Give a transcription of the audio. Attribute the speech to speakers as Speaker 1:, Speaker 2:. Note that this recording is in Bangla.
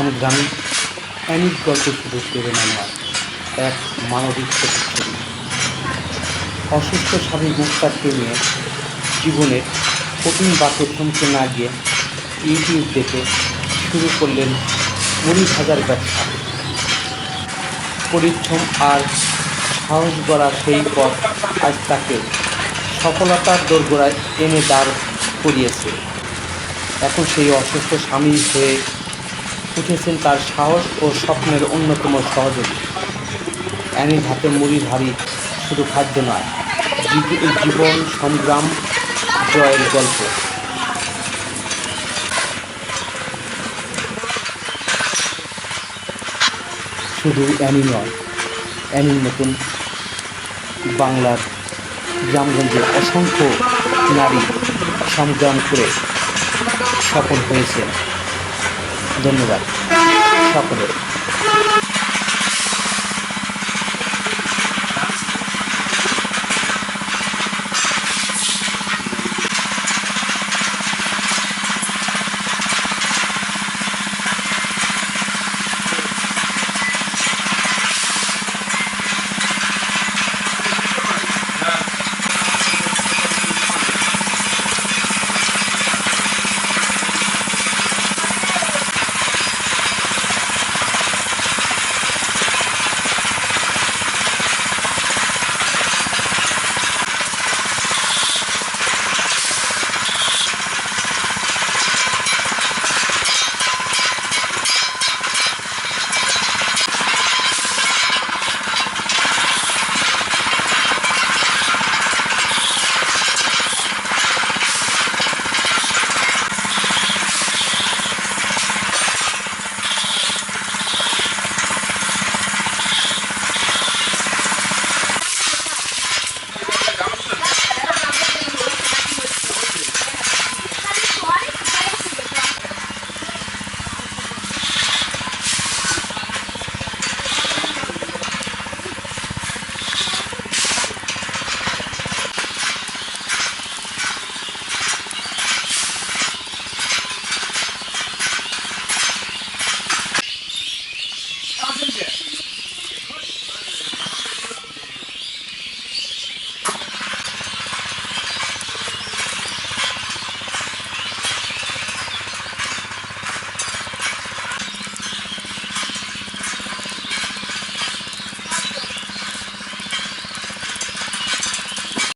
Speaker 1: সংগ্রামী অ্যানিক গল্প শুধু প্রেরণা নয় এক মানবিক প্রতিচ্ছবি অসুস্থ স্বামী মুক্তারকে নিয়ে জীবনের কঠিন বাক্য থমকে না গিয়ে ইউটিউব দেখে শুরু করলেন মুড়ি হাজার ব্যবসা। পরিশ্রম আর সাহস গড়া সেই পথ আজ তাকে সফলতার দোরগোড়ায় এনে দাঁড় করিয়েছে। এখন সেই অসুস্থ স্বামী হয়ে উঠেছেন তার সাহস ও স্বপ্নের অন্যতম সহযোগী। অ্যানির হাতে মুড়ি ভারী শুধু খাদ্য নয়, জীব- জীবন সংগ্রাম, জয়ের গল্প। শুধু অ্যানি নয় অ্যানির নতুন বাংলার গ্রামগঞ্জে অসংখ্য নারী সংগ্রাম করে সফল হয়েছে ধন্যবাদ। সকলের